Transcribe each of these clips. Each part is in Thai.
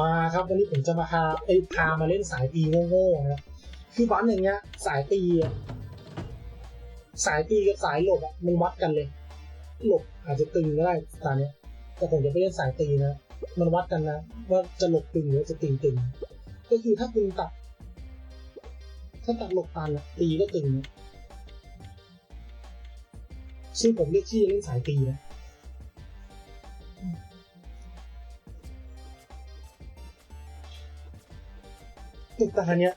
มาครับวันนี้ผมจะมาพาไอยพามาเล่นสายตีโง่ๆนะคือบันอย่างเงี้ย สายตีอะสายตีกับสายหลบอะมันวัดกันเลย หลบอาจจะตึงก็ได้ตอนเนี้ยแต่ผมจะไปเล่นสายตีนะมันวัดกันนะว่าจะหลบตึงหรือจะตึงตึงก็คือถ้าตึงตัด ถ้าตัดหลบตันอะตีก็ตึงซึ่งผมเลือกที่จะเล่นสายตีนะ ตึกตาเนี้ย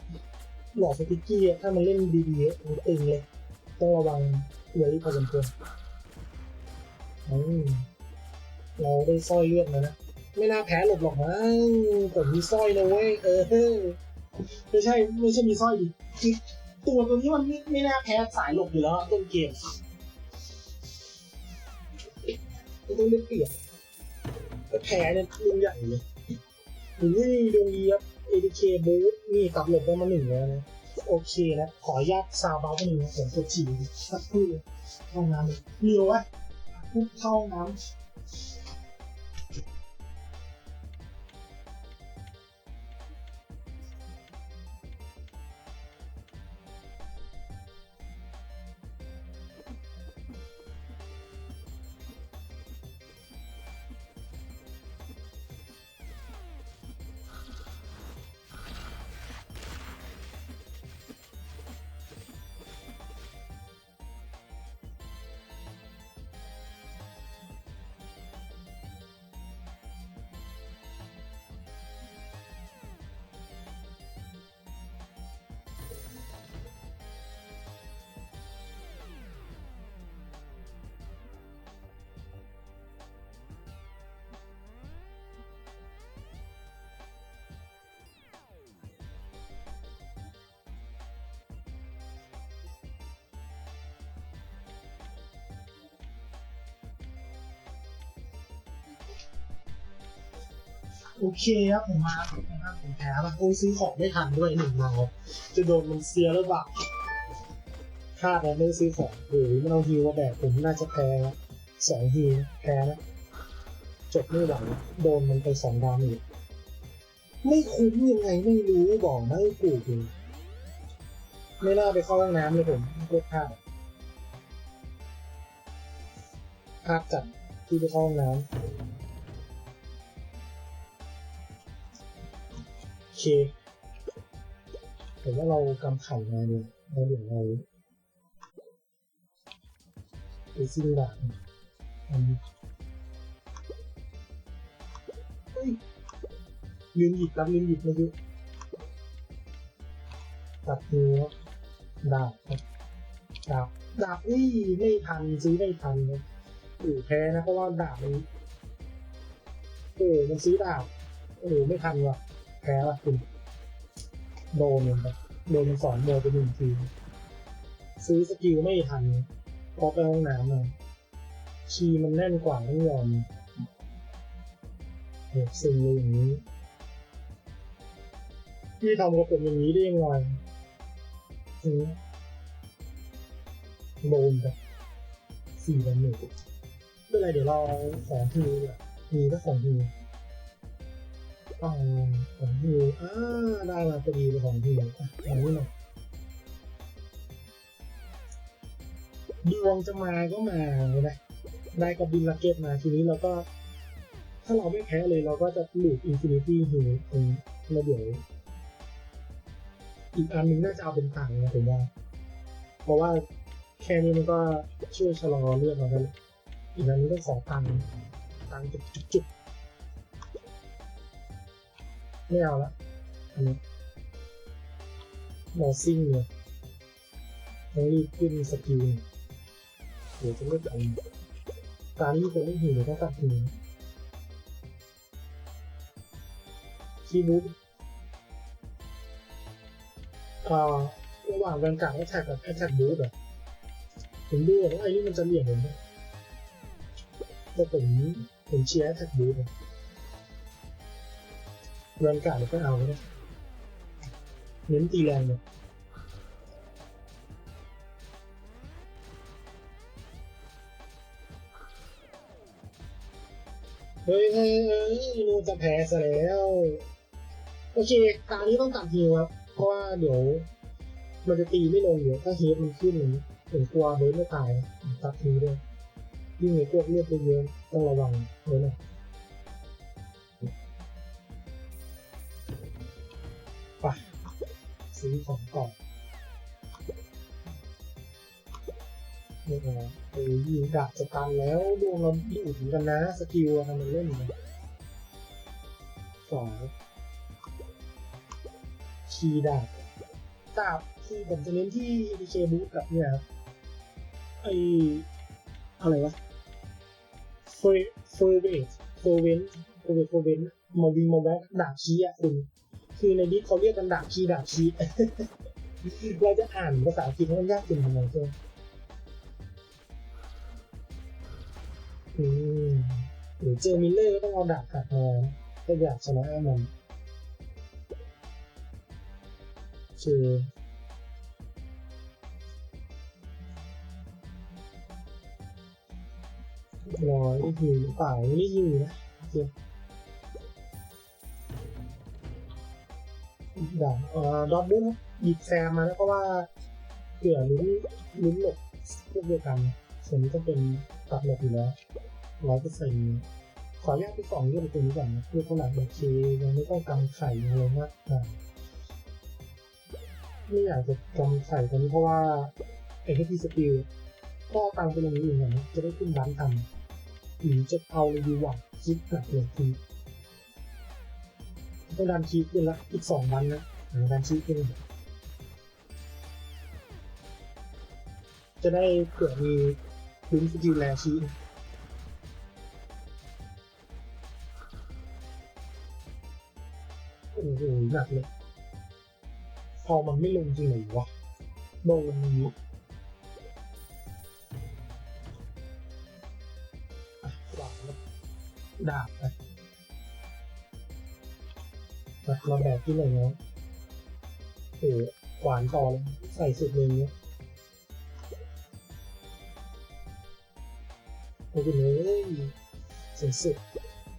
หลอดสติกกี้ถ้ามันเล่นดีๆมันตึงเลย ต้องระวังไว้พอสมควรอืมเราได้สร้อยเลือดมานะ ไม่น่าแพ้หลบหรอกมั้งผมมีสร้อยนะเว้ยเออไม่ใช่ไม่ใช่มีสร้อยดิคือตัวตัวนี้มันไม่ไม่น่าแพ้สายหลบอยู่แล้วต้นเกมมันต้องได้เปียบก็แพ้เนี่ยลุงใหญ่เลยนี่ดวงดีครับ ADK บูธนี่ตับหลบได้มาหนึ่งแล้วนะ โอเคนะ ขออนุญาตซาวเบาไปหนึ่งนะผมปวดฉี่สักครู่เข้าห้องน้ำเรียววะปุ๊บเข้าห้องน้ำ โอเคครับผมมาผมนะครับผมแพ้แล้วโอ้ซื้อของไม่ทันด้วยหนึ่งเมาจะโดนมันเสียหรือเปล่าพลาดแล้วไม่ได้ซื้อของโอ้ยมันเอาฮิวมาแบกผมน่าจะแพ้สองฮิวแพ้นะจบไม่ไหวโดนมันไปสองดาเมจไม่คุ้มยังไงไม่รู้บอกไม่ถูกเลยไม่น่าไปเข้าห้องน้ำเลยผมโคตรพลาดพลาดจัดที่ไปเข้าห้องน้ำ เคผมว่าเรากำขันมาเนี่ยเราเดี๋ยวเรไปซิ่งดานอันนี้เฮ้ยลืมหยิบครับลืมหยิบเมื่อกี้ตัดเนื้อดาบครับดาบดาบนี่ไม่ทันซื้อไม่ทันเลยอู่แพ้นะเพราะว่าดาบมันโอ้มันซื้อดาบโอ้ไม่ทันว่ะ แพ้ละคุณโดนมันแบบโดนสอนโดนไปหนึ่งที ซื้อสกิลไม่ทันพอไปห้องน้ำมาคีมันแน่นกว่าต้องยอมโหซึ้งเลยอย่างนี้พี่ทำกับผมอย่างนี้ได้ยังไงอืมโดนแบบสี่ดาเมจไม่เป็นไรเดี๋ยวเราสองทีอะมีก็สองที อาของฮิวอ่าได้มาพอดีเลยของฮิวอะอันนี้หน่อยดวงจะมาก็มาเลยนะได้กับบินลักเก็ตมาทีนี้เราก็ ถ้าเราไม่แพ้เลยเราก็จะหลุดอินฟินิตี้ฮิวตรงแล้วเดี๋ยวอีกอันหนึงน่าจะเอาเป็นตังค์นะผมว่า เพราะว่าแค่นี้มันก็ช่วยชะลอเลือดเราได้เลยอีกอันนี้ต้องขอตังค์ตังค์จุกๆ ไม่เอาละอันนี้ราซิ่งเลยต้องรีบขึ้นสกิลเดี๋ยวจะไม่ทันตานี้คงไม่หิวต้องตัดหิวคีบุ๊กอ่าระหว่างแวนการ์ดแอทแทกกับแอทแทกบูทอะผมดูว่าไอ้นี่มันจะเหลี่ยมผมไหมแต่ผมผมเชียร์แอทแทกบูทอะ เรือนการ์ดก็เอาเลยเน้นตีแรงเลยเฮ้ยเฮ้ยเฮ้ยนูจะแพ้ซะแล้วโอเคตานี้ต้องตัดฮิวครับเพราะว่าเดี๋ยวมันจะตีไม่ลงเดี๋ยวถ้าเฮดมันขึ้นผมกลัวเฮ้ยไม่ตายตัดฮิวด้วยยิ่งในพวกเลือดเยอะต้องระวังเลยนะ ซื้อของก่อนนี่นะเอ้ยยิงดาบจะตันแล้วดวงเราดูดเหมือนกันนะ สกิลอะทำมันเล่นเหมือนสองคีดาบดาบคือผมจะเน้นที่ดีเคบูทกับเนี่ยครับไออะไรวะเฟรเฟรเวทเฟรเวนเฟรเวทเฟรเวนมอวีมอแบ็กดาบคีย์อะคุณ คือในดิสเขาเรียกกันดาบคีดาบคีเราจะอ่านภาษาอังกฤษมันยากขึ้นทำไมใช่ไหมอืมหรือเจอมิลเลอร์ก็ต้องเอาดาบกัดมาถ้าอยากชนะมันคือร้อยหิวหรือเปล่าไม่ได้หิวนะโอเค ดาเอ่อดอทบูทหยิบแซมมาแล้วเพราะว่าเผื่อลุ้นลุ้นหลบพวกเดียวกัน ส่วนนี้ก็เป็นตัดหลบอยู่แล้วร้อยเปอร์เซ็นต์ขออนุญาตไปสองเรื่องตัวนี้ก่อนนะเพื่อขนาดโอเคยังไม่ต้องกำไข่อะไรมากนะไม่อยากจะกำไข่ตอนนี้เพราะว่าไอ้ที่สกิลก็ตังไปลงอื่นก่อนนะจะได้ขึ้นร้านทำหรือจะเอาเลยดีกว่าคิดหนักเลยที ต้องดันคีขึ้นละอีกสองวันนะดันคีขึ้น จะได้เผื่อมีลุ้นสกิลแลชีโอ้โหหนักเลยพอมันไม่ลงจริงเหรอวะโดนนี้อะวางแล้วดาบไป มาแบบที่ไหนเนาะโอ้โหขวานต่อเลยใส่สุดเลยเนี้ยโอ้โหเลยสุดสุด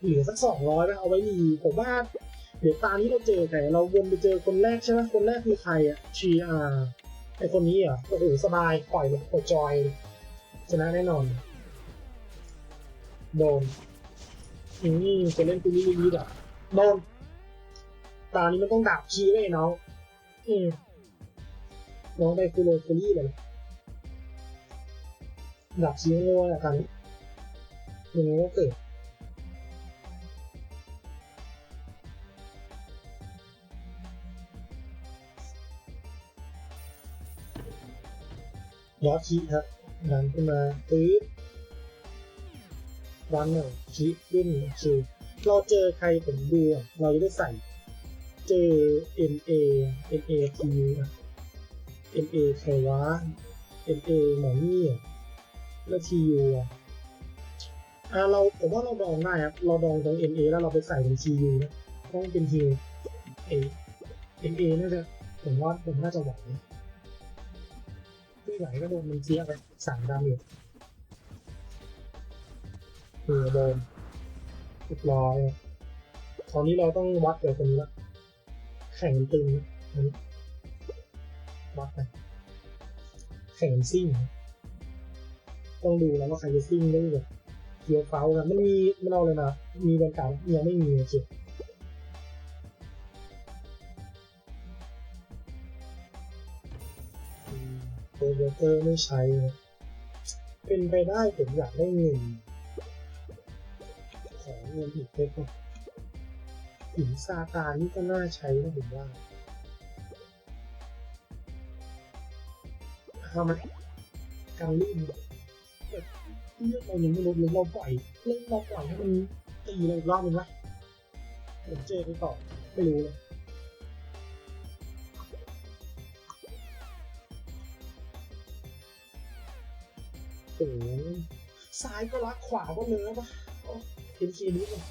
เหลือสักสองร้อยนะเอาไว้ดีผมว่าเดี๋ยวตานี้เราเจอแต่เราวนไปเจอคนแรกใช่ไหมคนแรกคือใครอะชีอาไอคนนี้อะโอ้โหสบายปล่อยเลยปล่อยจอยชนะแน่นอนโดนอืมจะเล่นตัวนี้ลีดอะโดน ตานี้มันต้องดับคีไว้น้อง อืมน้องได้ฟูโรฟูรี่เลยดับคีไม่รู้ว่าตอนนี้ยังไงก็เกิดยอดชีครับดันขึ้นมาตื้อดันหน่อยชีขึ้นชีเราเจอใครผมดูอะเราจะได้ใส่ เจอ N A N A T N A ใครวะ N A หมอนี่แล้ว T U อะอ่าเราผมว่าเราดองได้ครับ เราดองตรง N A แล้วเราไปใส่ตรง T U นะต้องเป็น T A N A น่าจะผมว่าผมน่าจะไหวไม่ไหวก็โดนมันเสียไปสามดาเมจเออโดนเรียบร้อยตอนนี้เราต้องวัดกับคนนี้ละ แข่งกันตึงนะอันนี้วัดไปแข่งกันซิ่งต้องดูแล้วว่าใครจะซิ่งได้แบบเกียวเฟ้ากันมันมีมันเอาเลยมา มีแบนการยังไม่มีโอเคโปรโยเตอร์ไม่ใช้นะเป็นไปได้ผมอยากได้เงินขอเงินอีกเล็ก หินซาตานนี่ก็น่าใช้นะผมว่าทำไมการลื่นแบบเลือกเรายังไม่ลดเลยเราปล่อยเล่นเราปล่อยให้มันตีเลยอีกรอบหนึงวะผมเจอไปต่อไม่รู้เลยโอ้ซ้ายก็รักขวาก็เนื้อปะเอ็นเคนี้เลย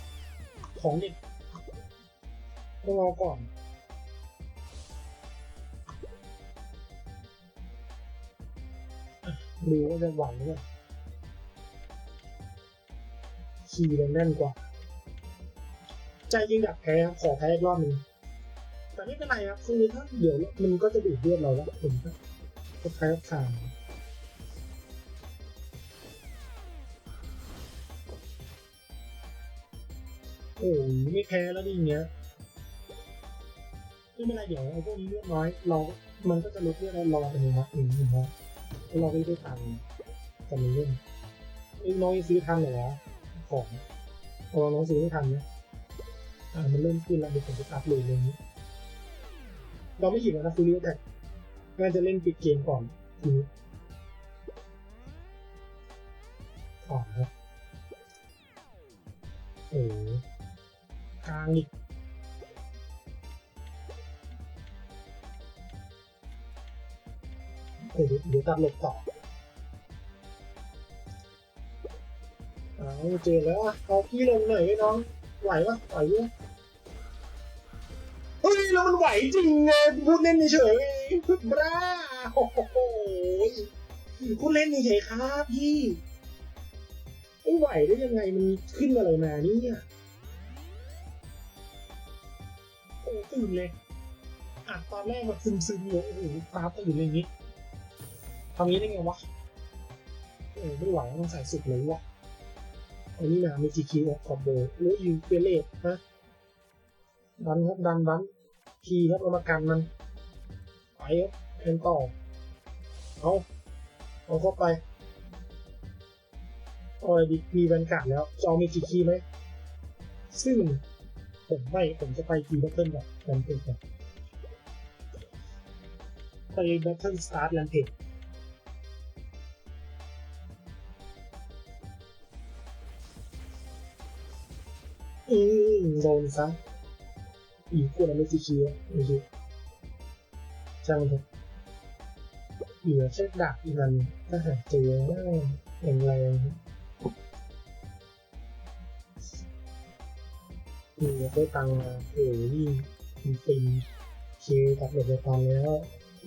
ของเด็ก ต้องรอก่อนดูว่าจะหวังหรือเปล่าขี่แรงแน่นกว่า ใจจริงอยากแพ้ขอแพ้อีกรอบหนึงแต่ไม่เป็นไรครับคือถ้าเดี๋ยวมันก็จะดูดเลือดเราแล้วผมก็แพ้ทางโอ้ยไม่แพ้แล้วดิอย่างเงี้ยไม่เป็นไรเดี๋ยวไอ้พวกนี้เลือดน้อยเรา มันก็จะลดเลือดเรารอเป็นนัดหนึ่งนะครับแล้วเราก็ได้ตังค์กันเล่นไอ้น้องยังซื้อทันเหรอวะของพอน้องซื้อไม่ทันนะอ่ามันเริ่มขึ้นแล้วเดี๋ยวผมจะอัพเลยเลยนี้เราไม่หยิบแล้วนะฟูลี่แต่น่าจะเล่นปิดเกมก่อนทีนี้ก่อนครับโอ้หกลางอีก โอ้โหเดี๋ยวตัดหลบต่อเอาเจอแล้วอะเอาพี่ลงหน่อยไว้น้อง ไหวปะไหวอยู่เฮ้ยแล้วมันไหวจริงไงพูดเล่นเฉยบราโอ้โหพูดเล่นเฉยครับพี่ไม่ไหวได้ยังไงมันขึ้นอะไรมาเนี่ยโอ้ตื่นเลยอะตอนแรกแบบซึมๆอยู่โอ้โหฟ้าตื่นเลยอย่างนี้ ทำงี้ได้ไงวะโอ้ไม่ไหวต้องใส่สุดเลยวะอันนี้นะมีจีคิวออกคอมโบแล้วยิงเฟเลตนะดันครับดันดันทีครับเอามากันมันไปครับแทนต่อเอาเอาเข้าไปเอาอะไรดีมีแวนการ์ดแล้วจะเอามีกี่คีไหมซึ่งผมไม่ผมจะไปทีแบทเทิลแบบแลนเพจก่อนไปแบทเทิลสตาร์ทแลนเพจ โดนซะอีกคนละไม่กี่คีย์ไม่รู้ช่างมันเถอะเหลือแค่ดาบอีกอันถ้าหากเจอแรงแรงนี่ได้ตังค์มาโอ้ยนี่มีฟินเคตัดหลบไปตอนแล้ว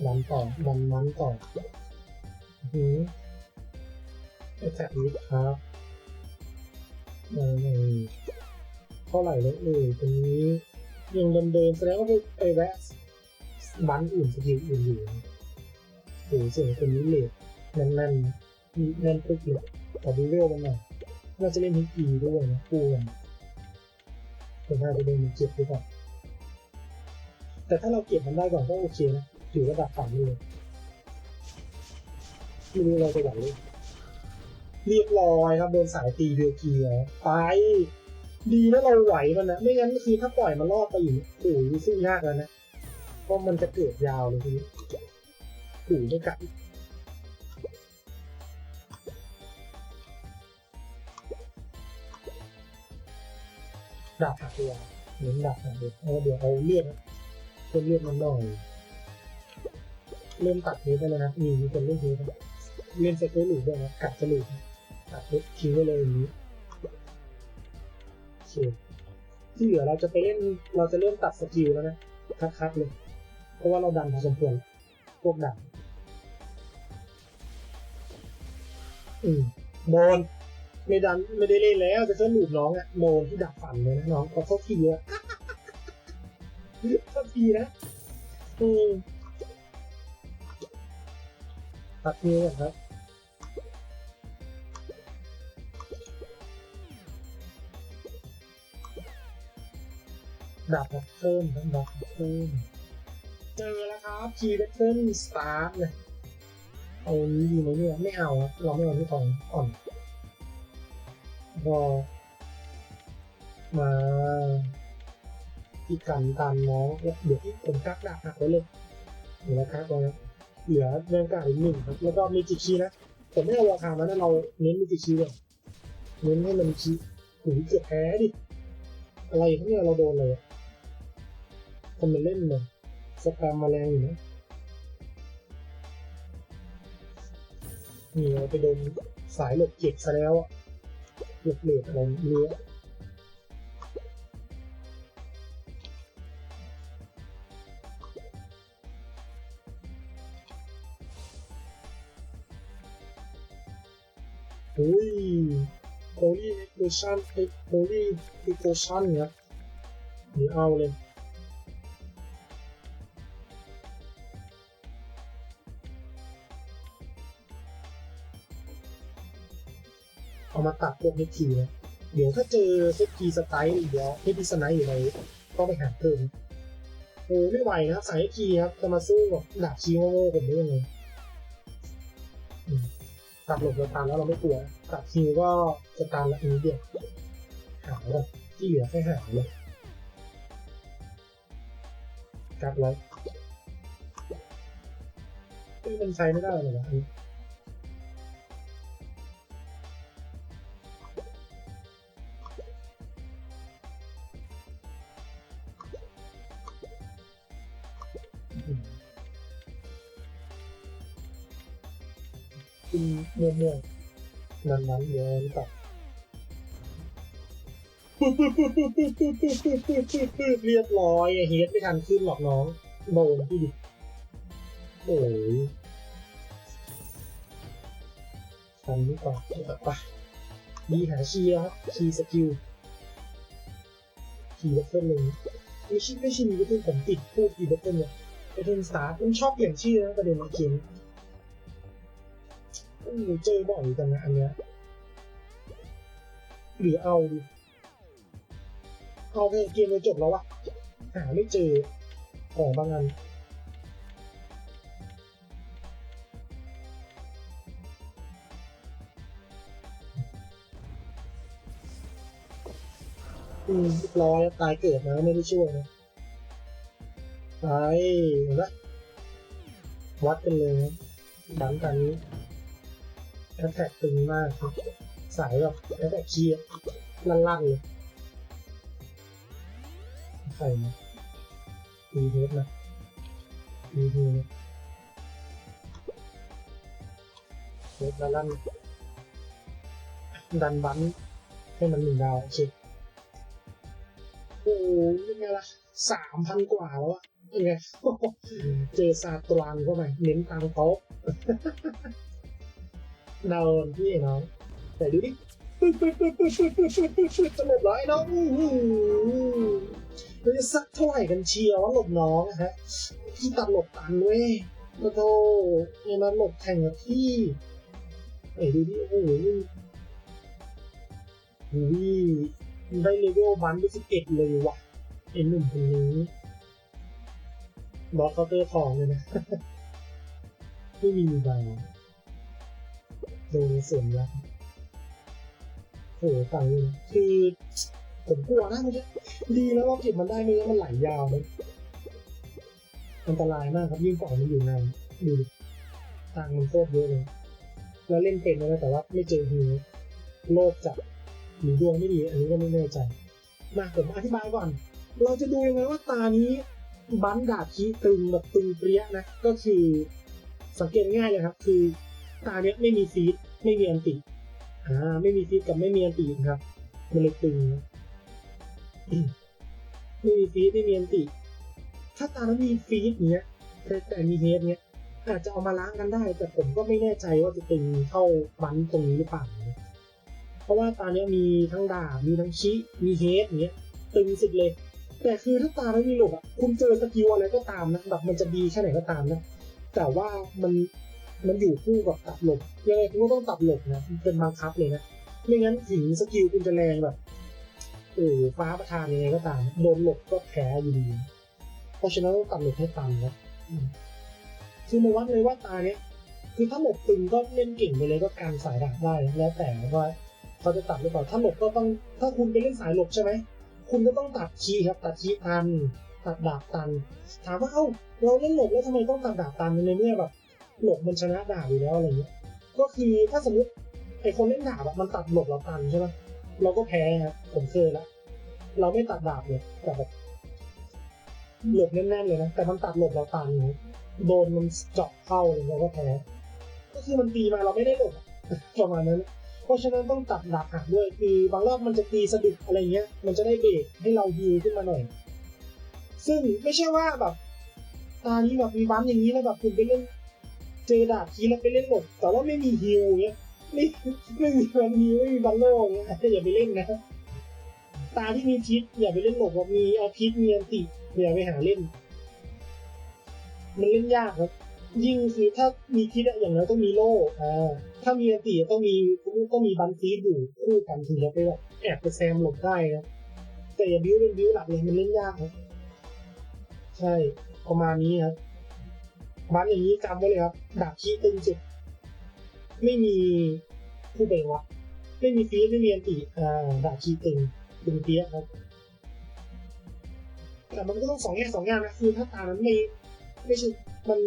ดันต่อดันมันต่อหือไอ้แท็กนี้ครับเออ ท่าไหร่แล้วเออตรงนี้ยังเดิมๆแสดงว่าไปแวะบันอื่นสกิลอื่นอยู่นะโอ้โหเสียงคนนี้เลทแน่นๆมีแน่นปึ๊กเลยขอดูเรื่องมันหน่อยน่าจะเล่นฮิกีด้วยนะคู่กันน่าจะเดินมันเก็บไปก่อนแต่ถ้าเราเก็บมันได้ก่อนก็โอเคนะถือระดับต่ำเลยไม่รู้เราจะไหวเลยเรียบร้อยครับโดนสายตีเบียกีแล้วไป ดีนะเราไหวมันนะ ไม่งั้นคือถ้าปล่อยมันรอดไปอีกโอ้ยสู้ยากแล้วนะ เพราะมันจะเกิดยาวเลยทีนี้โอ้ยไม่กัดดาบหักตัวเน้นดาบหักตัวเอาเดี๋ยวเอาเลือดนเพิ่มเลือดมันหน่อย เริ่มตัดนี้ไปแล้วนะ มีมีคนเล่นนี้นะเล่นสเตอร์หลูด้วยนะกัดสลูกตัดเล็กทิ้งไว้เลยอย่างนี้ คที่เหลือเราจะไปเล่นเราจะเริ่มตัดสกิลแล้วนะคัดๆเลย เพราะว่าเราดันพอสมควรพวกดันอืมโมนไม่ดันไม่ได้เล่นแล้วจะเพิ่มหลูกน้องอะโมนที่ดับฝันเลยนะน้องขอโทษทีอะโทษทีนะอืมตัดนิ้วก่อนครับ ดาบเพิ่มทั้งดาบเพิ่มเจอแล้วครับคีย์เพิ่มสตาร์ทเลยเอานี้ดีไหมเนี่ยไม่เอาครับเราไม่เอาที่ของอ่อนรอมาที่กันตามน้องแล้วเดี๋ยวที่ผมกักดาบหักไว้เลยเดี๋ยวนะครับตรงนี้เหลือแรงกาอีกหนึ่งครับแล้วก็มีจิคีนะผมไม่เอาราคามานะเราเน้นมีจิคีย์เลยเน้นให้มันคีย์โอ้ยเกือบแพ้ดิอะไรครับเนี่ยเราโดนเลย อะทำมันเล่นเลยสแปมมาแรงอยู่นะนี่เราไปโดนสายหลบเก็บซะแล้วอะหลบเหลดอะไรเนื้ออุ้ยโคลี่เอ็กโพชั่นเอ็กโคลี่เอ็กโพชั่นเนี่ยหรือเอาเลย เอามาตัดพวกเฮทีนะเดี๋ยวถ้าเจอเฮทีสไตล์อีกเดี๋ยวเฮทีสไนด์อยู่ในก็ไปหาเพิ่มโอ้ไม่ไหวนะครับสายเฮทีครับจะมาสู้กับดาบคีโง่ๆผมได้ยังไงตัดหลบเราตันแล้วเราไม่กลัวตัดคิวก็จะตันละนี้เดียวหาเลยที่เหลือแค่หาเลยกัดไว้เอ้ยมันใช้ไม่ได้เลยนะ อันนี้กินม่วงๆนั้นนั้นๆเดี๋ยนี่ต่อเรียบร้อยเฮดไม่ทันขึ้นหรอกน้องโดนพี่ดิโอ้ยทันนี่ก่อนไปดีหาชีครับชีสกิลคีบัตเทิลหนึ่งไม่ใช่ไม่ใช่มีบัตเทิลผมติดพวกคีบัตเทิลเนี่ยบัตเทิลสตาร์ผมชอบเปลี่ยนชื่อนะประเด็นในเกม เจอบ่อยจังนะอันเนี้ยหรือเอาดิเอาไปเกมเลยจบแล้ววะหาไม่เจอของบางอันอืมร้อยตายเกิดนะไม่ได้ช่วยนะไปนะวัดกันเลยนะดังกันนี้ แอตแทกตึงมากครับ สายแบบแอตแทกเคียลั่นๆเลยใครนะดีเทสนะดีเทสเทสลั่นดันบันให้มันหนึ่งดาวโอเคโอ้โหยังไงล่ะสามพันกว่าแล้วอะยังไงเจอซาตรันเข้าไปเน้นตังโต๊ะ เดินพี่น้องแต่ดูดิปึ๊ดปึ๊ดปึ๊ดปึ๊ดปึ๊ดปึ๊ดปึ๊ดปึ๊ดปึ๊ดจะหลบร้อยน้องเราจะสักเท่าไหร่กันเชียวว่าหลบน้องนะฮะพี่ตัดหลบตันเว้ยมาโธ่เนี่ยมาหลบแข่งกับพี่ไอ้ดูดิโอ้โหวิได้เลเวลบันไปสิบเอ็ดเลยว่ะไอ้หนุ่มคนนี้บล็อกเคาน์เตอร์ทองเลยนะ ไม่มีดาว ดนเสียงแล้วโอ้โหฟังเลยคือผมกลัวนะมื่อกี้ดีแล้วเราเก็บมันได้ไม่งั้นมันไหลยาวเลยอันตรายมากครับยิ่งปล่อยมันอยู่ในดูทางมันโคตรเยอะเลยแล้วเล่นเป็นนะแต่ว่าไม่เจอฮีโลกจัดหรือดวงไม่ดี อันนี้ก็ไม่แน่ใจ มาผมอธิบายก่อน เราจะดูยังไงว่าตานี้บันดาบคีตึงแบบตึงเปรี้ยนะ ก็คือสังเกตง่ายเลยครับ คือ ตาเนี้ยไม่มีฟีดไม่มีอันติอ่าไม่มีฟีดกับไม่มีอันติครับ มันเลยตึงไม่มีฟีดไม่มีอันติ ถ้าตานั้นมีฟีดเนี้ยแต่แต่มีเฮดเนี้ยอาจจะเอามาล้างกันได้ แต่ผมก็ไม่แน่ใจว่าจะตึงเท่าบันตรงนี้หรือเปล่าเพราะว่าตาเนี้ยมีทั้งดาบมีทั้งชิมีเฮดเนี้ยตึงสุดเลย แต่คือถ้าตาไม่มีหลบอะคุณเจอสกิลอะไรก็ตามนะแบบมันจะดีแค่ไหนก็ตามนะแต่ว่ามัน มันอยู่คู่กับตัดหลบยังไงคุณก็ต้องตัดหลบนะมันเป็นบังคับเลยนะไม่งั้นถึงสกิลคุณจะแรงแบบโอ้ฟ้าประทานยังไงก็ตามโดนหลบก็แพ้อยู่ดีเพราะฉะนั้นต้องตัดหลบให้ตันนะคือมาวัดเลยว่าตาเนี้ยคือถ้าหลบตึงก็เล่นเก่งไปเลยก็การสายดาบได้แล้วแต่ว่าเขาจะตัดหรือเปล่าถ้าหลบก็ต้อง ถ้าคุณไปเล่นสายหลบใช่ไหมคุณก็ต้องตัดคีครับ ตัดคีตันตัดดาบตัน ถามว่าเอ้าเราเล่นหลบแล้วทำไมต้องตัดดาบตันในเมื่อแบบ หลบมันชนะดาบอยู่แล้วอะไรเงี้ย ก็คือถ้าสมมติไอคนเล่นดาบอะมันตัดหลบเราตันใช่ไหมเราก็แพ้ครับผมเคยละเราไม่ตัดดาบเลยแต่แบบหลบแน่นๆเลยนะแต่มันตัดหลบเราตันนะโดนมันเจาะเข้าเลยเราก็แพ้ก็คือมันตีมาเราไม่ได้หลบประมาณนั้น เพราะฉะนั้นต้องตัดดาบหักด้วยคือบางรอบมันจะตีสะดุดอะไรเงี้ย มันจะได้เบรกให้เราฮิวขึ้นมาหน่อย ซึ่งไม่ใช่ว่าแบบตานี้แบบมีบัมอย่างนี้แล้วแบบคุณไปเล่น เจอดาบทีแล้วไปเล่นหมด แต่ว่าไม่มีฮิวเงี้ยไม่ไม่มีบันฮิวไม่มีบัลโล่เงี้ยอย่าไปเล่นนะตาที่มีพิษอย่าไปเล่นหลบว่ามีเอาพิษมีอันติอย่าไปหาเล่น มันเล่นยากครับ ยิ่งคือถ้ามีพิษอะอย่างน้อยต้องมีโล่อ่าถ้ามีอันติต้องมีต้องมีบันฟีดอยู่คู่กันถึงจะไปแบบแอบไปแซมหลบได้นะแต่อย่าบิ้วเป็นบิ้วหลักเลยมันเล่นยากครับใช่ประมาณนี้ครับ บันอย่างนี้จำไว้เลยครับดาบขี้ตึงจุด ไม่มีผู้เบ่งวะไม่มีฟีไม่มีอันติอ่าดาบขี้ตึงตึงเปี้ยครับ แต่มันก็ต้องสองแง่สองแง่นะคือถ้าตานั้นไม่ไม่ใช่มัน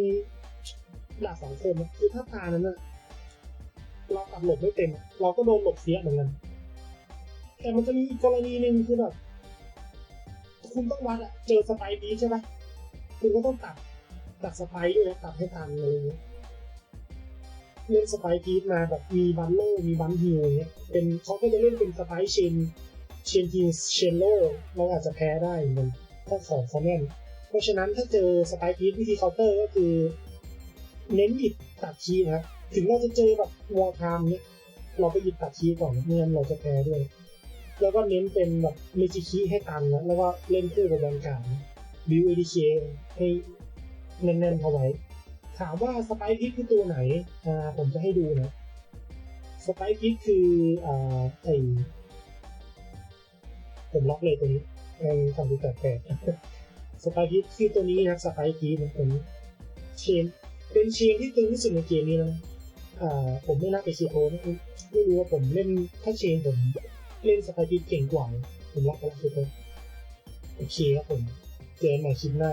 ดาบสองคมอะคือถ้าตานั้นอะเราตัดหลบไม่เต็ม เราก็โดนหลบเสียเหมือนกันแต่มันจะมีอีกกรณีหนึ่งคือแบบคุณต้องวัดอะเจอสไปร์บีใช่ไหมคุณก็ต้องตัด ตัดสไปร์ด้วยนะตัดให้ทันอะไรเงี้ยเล่นสไปร์พีทมาแบบมีบันโลมีบันฮิวอย่างเงี้ยเป็นเขาก็จะเล่นเป็นสไปร์เชนเชนทีเชนโลเราอาจจะแพ้ได้เหมือนถ้าของเขาแน่นเพราะฉะนั้นถ้าเจอสไปร์พีทวิธีเคาน์เตอร์ก็คือ เน้นหยิบตัดคีนะถึงเราจะเจอแบบวอลไทม์เนี้ยเราไปหยิบตัดคีก่อนไม่งั้นเราจะแพ้ด้วย แล้วก็เน้นเป็นแบบเมจิคิให้ตันนะแล้วก็เล่นคู่กับแบงการบิวเอดีเคให้ แน่นๆเข้าไว้ ถามว่าสไปร์พิทคือตัวไหนอ่าผมจะให้ดูนะสไปร์พิทคืออ่าไอผมล็อกเลยตัวนี้เองทำดูแปลกๆสไปร์พิทคือตัวนี้นะสไปร์พิทมันเป็นเชนเป็นเชนที่ตึงที่สุดในเกมนี้นะอ่าผมไม่นับไปคีโอนะไม่รู้ว่าผมเล่นถ้าเชนผมเล่นสไปร์พิทเก่งกว่าผมรักแล้วคือโอเคครับผมเจอกันใหม่คลิปหน้า